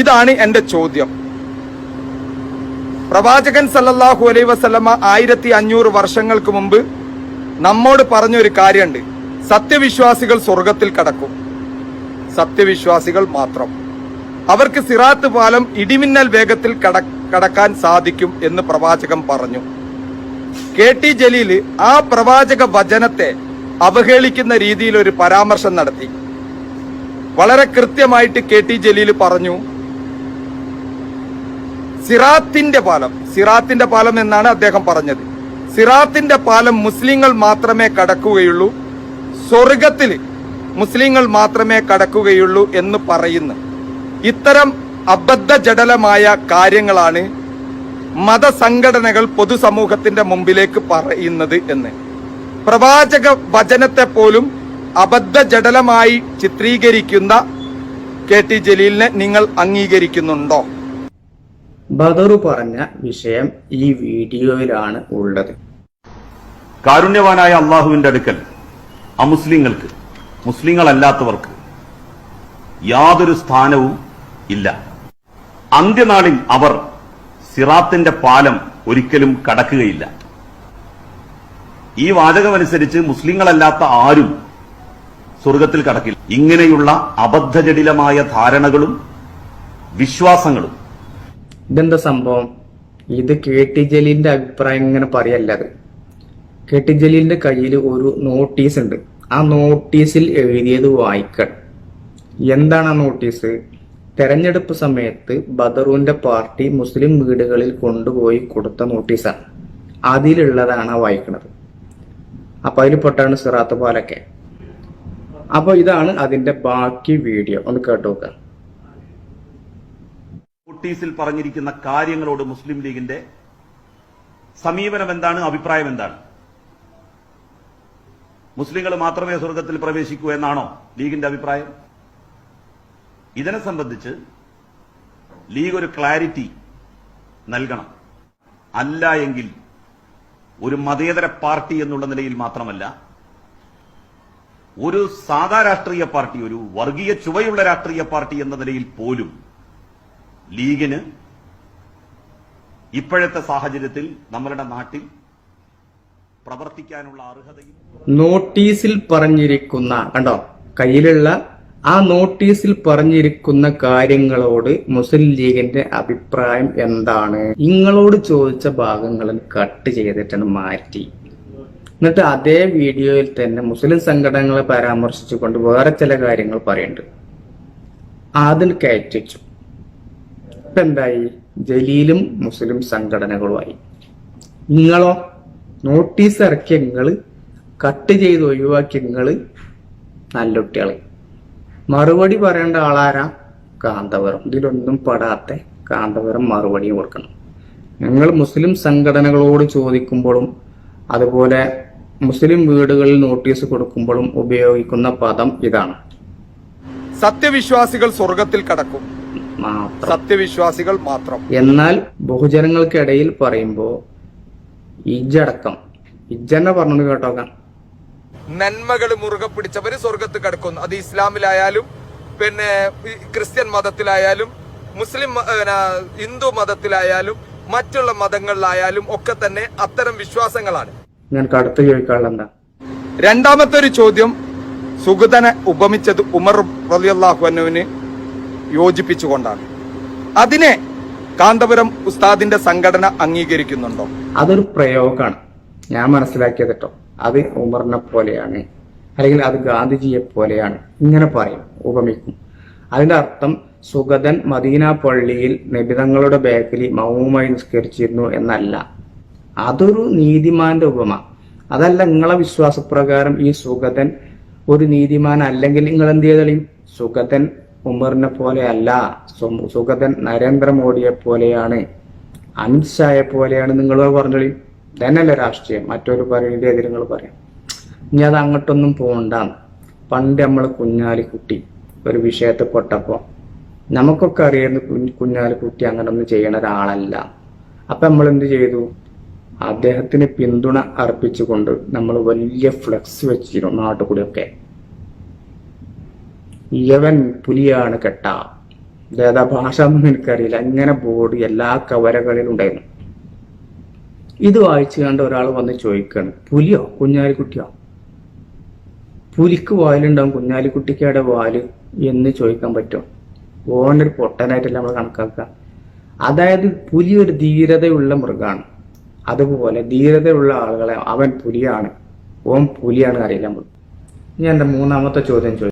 ഇതാണ് എന്റെ ചോദ്യം. പ്രവാചകൻ സല്ലല്ലാഹു അലൈ വസല്ലമ ആയിരത്തി അഞ്ഞൂറ് വർഷങ്ങൾക്ക് മുമ്പ് നമ്മോട് പറഞ്ഞൊരു കാര്യമുണ്ട്. സത്യവിശ്വാസികൾ സ്വർഗത്തിൽ കടക്കും. സത്യവിശ്വാസികൾ മാത്രം. അവർക്ക് സിറാത്ത് പാലം ഇടിമിന്നൽ വേഗത്തിൽ കട കടക്കാൻ സാധിക്കും എന്ന് പ്രവാചകൻ പറഞ്ഞു. കെ ടി ജലീൽ ആ പ്രവാചക വചനത്തെ അവഹേളിക്കുന്ന രീതിയിൽ ഒരു പരാമർശം നടത്തി. വളരെ കൃത്യമായിട്ട് കെ ടി ജലീൽ പറഞ്ഞു. സിറാത്തിന്റെ പാലം സിറാത്തിന്റെ പാലം എന്നാണ് അദ്ദേഹം പറഞ്ഞത്. സിറാത്തിന്റെ പാലം മുസ്ലിങ്ങൾ മാത്രമേ കടക്കുകയുള്ളൂ. സ്വർഗത്തിൽ മുസ്ലിങ്ങൾ മാത്രമേ കടക്കുകയുള്ളൂ എന്ന് പറയുന്നു. ഇത്തരം അബദ്ധ അബദ്ധജടലമായ കാര്യങ്ങളാണ് മതസംഘടനകൾ പൊതുസമൂഹത്തിന്റെ മുമ്പിലേക്ക് പറയുന്നത് എന്ന്. പ്രവാചക വചനത്തെ പോലും അബദ്ധജടലമായി ചിത്രീകരിക്കുന്ന കെ ടി ജലീലിനെ നിങ്ങൾ അംഗീകരിക്കുന്നുണ്ടോ? ബദറു പറഞ്ഞ വിഷയം ഈ വീഡിയോയിലാണ് ഉള്ളത്. കാരുണ്യവാനായ അള്ളാഹുവിന്റെ അടുക്കൽ അമുസ്ലിങ്ങൾക്ക് മുസ്ലിങ്ങളല്ലാത്തവർക്ക് യാതൊരു സ്ഥാനവും ഇല്ല. അന്ത്യനാളിൽ അവർ സിറാത്തിന്റെ പാലം ഒരിക്കലും കടക്കുകയില്ല. ഈ വാചകമനുസരിച്ച് മുസ്ലിങ്ങളല്ലാത്ത ആരും സ്വർഗത്തിൽ കടക്കില്ല. ഇങ്ങനെയുള്ള അബദ്ധജടിലമായ ധാരണകളും വിശ്വാസങ്ങളും. ഇതെന്താ സംഭവം? ഇത് കെ ടി ജലീലിന്റെ അഭിപ്രായം ഇങ്ങനെ പറയല്ലത് കെ ടി ജലീലിന്റെ കയ്യിൽ ഒരു നോട്ടീസ് ഉണ്ട്. ആ നോട്ടീസിൽ എഴുതിയത് വായിക്കണം. എന്താണ് ആ നോട്ടീസ് തെരഞ്ഞെടുപ്പ് സമയത്ത് ബദറുവിന്റെ പാർട്ടി മുസ്ലിം വീടുകളിൽ കൊണ്ടുപോയി കൊടുത്ത നോട്ടീസാണ് അതിലുള്ളതാണ് വായിക്കുന്നത് അപ്പൊ അതിൽ പെട്ടാണ് സിറാത്ത് പാലൊക്കെ. അപ്പൊ ഇതാണ് അതിന്റെ ബാക്കി വീഡിയോ. ഒന്ന് കേട്ടു നോക്കാം. നോട്ടീസിൽ പറഞ്ഞിരിക്കുന്ന കാര്യങ്ങളോട് മുസ്ലിം ലീഗിന്റെ സമീപനം എന്താണ് അഭിപ്രായം എന്താണ് മുസ്ലിങ്ങൾ മാത്രമേ സ്വർഗത്തിൽ പ്രവേശിക്കൂ എന്നാണോ ലീഗിന്റെ അഭിപ്രായം? ഇതിനെ സംബന്ധിച്ച് ലീഗ് ഒരു ക്ലാരിറ്റി നൽകണം. അല്ല എങ്കിൽ ഒരു മതേതര പാർട്ടി എന്നുള്ള നിലയിൽ മാത്രമല്ല ഒരു സാധാ രാഷ്ട്രീയ പാർട്ടി ഒരു വർഗീയ ചുവയുള്ള രാഷ്ട്രീയ പാർട്ടി എന്ന നിലയിൽ പോലും ലീഗിന് ഇപ്പോഴത്തെ സാഹചര്യത്തിൽ നമ്മളുടെ നാട്ടിൽ പ്രവർത്തിക്കാനുള്ള അർഹതയും നോട്ടീസിൽ പറഞ്ഞിരിക്കുന്ന കണ്ടോ? കയ്യിലുള്ള ആ നോട്ടീസിൽ പറഞ്ഞിരിക്കുന്ന കാര്യങ്ങളോട് മുസ്ലിം ലീഗിന്റെ അഭിപ്രായം എന്താണ്? നിങ്ങളോട് ചോദിച്ച ഭാഗങ്ങളിൽ കട്ട് ചെയ്തിട്ടാണ് മാറ്റി. എന്നിട്ട് അതേ വീഡിയോയിൽ തന്നെ മുസ്ലിം സംഘടനകളെ പരാമർശിച്ചുകൊണ്ട് വേറെ ചില കാര്യങ്ങൾ പറയുന്നുണ്ട്. അതിൽ കയറ്റിച്ചു ഇപ്പൊ എന്തായി? ജലീലും മുസ്ലിം സംഘടനകളുമായി. നിങ്ങളോ നോട്ടീസ് ഇറക്കിയ നിങ്ങൾ കട്ട് ചെയ്ത് ഒഴിവാക്കിയ നിങ്ങൾ നല്ല കുട്ടികളെ. മറുപടി പറയേണ്ട ആളാരാ? കാന്തപുരം. ഇതിലൊന്നും പെടാത്ത കാന്തപുരം മറുപടി കൊടുക്കണം. ഞങ്ങൾ മുസ്ലിം സംഘടനകളോട് ചോദിക്കുമ്പോഴും അതുപോലെ മുസ്ലിം വീടുകളിൽ നോട്ടീസ് കൊടുക്കുമ്പോഴും ഉപയോഗിക്കുന്ന പദം ഇതാണ്. സത്യവിശ്വാസികൾ സ്വർഗത്തിൽ കടക്കും. സത്യവിശ്വാസികൾ മാത്രം. എന്നാൽ ബഹുജനങ്ങൾക്കിടയിൽ പറയുമ്പോ ഇജ്ജടക്കം. ഇജ്ജന്നെ പറഞ്ഞു കേട്ടോക്കാം നന്മകൾ മുറുകെ പിടിച്ചവര് സ്വർഗത്ത് കടക്കുന്നു അത് ഇസ്ലാമിലായാലും പിന്നെ ക്രിസ്ത്യൻ മതത്തിലായാലും മുസ്ലിം ഹിന്ദു മതത്തിലായാലും മറ്റുള്ള മതങ്ങളിലായാലും ഒക്കെ തന്നെ അത്തരം വിശ്വാസങ്ങളാണ്. ഞാൻ അടുത്ത് ചോദിക്കാനുള്ള എന്താ രണ്ടാമത്തെ ഒരു ചോദ്യം സുഗതനെ ഉപമിച്ചത് ഉമർ റളിയല്ലാഹു അൻഹുവിന് യോജിപ്പിച്ചുകൊണ്ടാണ്. അതിനെ കാന്തപുരം ഉസ്താദിന്റെ സംഘടന അംഗീകരിക്കുന്നുണ്ടോ? അതൊരു പ്രയോഗമാണ് ഞാൻ മനസ്സിലാക്കിയത് കേട്ടോ അത് ഉമറിനെ പോലെയാണ്. അല്ലെങ്കിൽ അത് ഗാന്ധിജിയെ പോലെയാണ്. ഇങ്ങനെ പറയും. ഉപമിക്കും. അതിന്റെ അർത്ഥം സുഗതൻ മദീന പള്ളിയിൽ നിബിതങ്ങളുടെ ബാക്കിൽ മൗമായി നിസ്കരിച്ചിരുന്നു എന്നല്ല. അതൊരു നീതിമാന്റെ ഉപമ. അതല്ല നിങ്ങളെ വിശ്വാസപ്രകാരം ഈ സുഗതൻ ഒരു നീതിമാൻ അല്ലെങ്കിൽ നിങ്ങൾ എന്ത് ചെയ്തളിയും സുഗതൻ ഉമറിനെ പോലെയല്ല സുഗതൻ നരേന്ദ്രമോദിയെ പോലെയാണ്. അമിത്ഷായെ പോലെയാണ് നിങ്ങൾ പറഞ്ഞളി തന്നെയല്ല രാഷ്ട്രീയം. മറ്റൊരു പറയുന്നതിന്റെ എതിരെ നിങ്ങൾ പറയാം. ഇനി അത് അങ്ങോട്ടൊന്നും പോകണ്ടാന്ന് പണ്ട് നമ്മൾ കുഞ്ഞാലിക്കുട്ടി ഒരു വിഷയത്തെ പൊട്ടപ്പോ നമുക്കൊക്കെ അറിയുന്ന കുഞ്ഞ് കുഞ്ഞാലിക്കുട്ടി അങ്ങനൊന്നും ചെയ്യണ ഒരാളല്ല. അപ്പൊ നമ്മൾ എന്ത് ചെയ്തു? അദ്ദേഹത്തിന് പിന്തുണ അർപ്പിച്ചുകൊണ്ട് നമ്മൾ വലിയ ഫ്ലെക്സ് വെച്ചിരുന്നു നാട്ടുകൂടിയൊക്കെ. യവൻ പുലിയാണ് കെട്ട. ഇതേതാ ഭാഷ ഒന്നും എനിക്കറിയില്ല. അങ്ങനെ ബോർഡ് എല്ലാ കവരകളിലും ഉണ്ടായിരുന്നു. ഇത് വായിച്ചു കണ്ട് ഒരാൾ വന്ന് ചോദിക്കാണ് പുലിയോ കുഞ്ഞാലിക്കുട്ടിയോ? പുലിക്ക് വാലുണ്ടാവും കുഞ്ഞാലിക്കുട്ടിക്കയുടെ വാൽ എന്ന് ചോദിക്കാൻ പറ്റും. ഓനൊരു പൊട്ടനായിട്ടല്ല നമ്മൾ കണക്കാക്കുക. അതായത് പുലി ഒരു ധീരതയുള്ള മൃഗമാണ്. അതുപോലെ ധീരതയുള്ള ആളുകളെ അവൻ പുലിയാണ്. ഓം പുലിയാണ് അറിയില്ല നമ്മൾ ഇനി എന്റെ മൂന്നാമത്തെ ചോദ്യം ചോദിച്ചു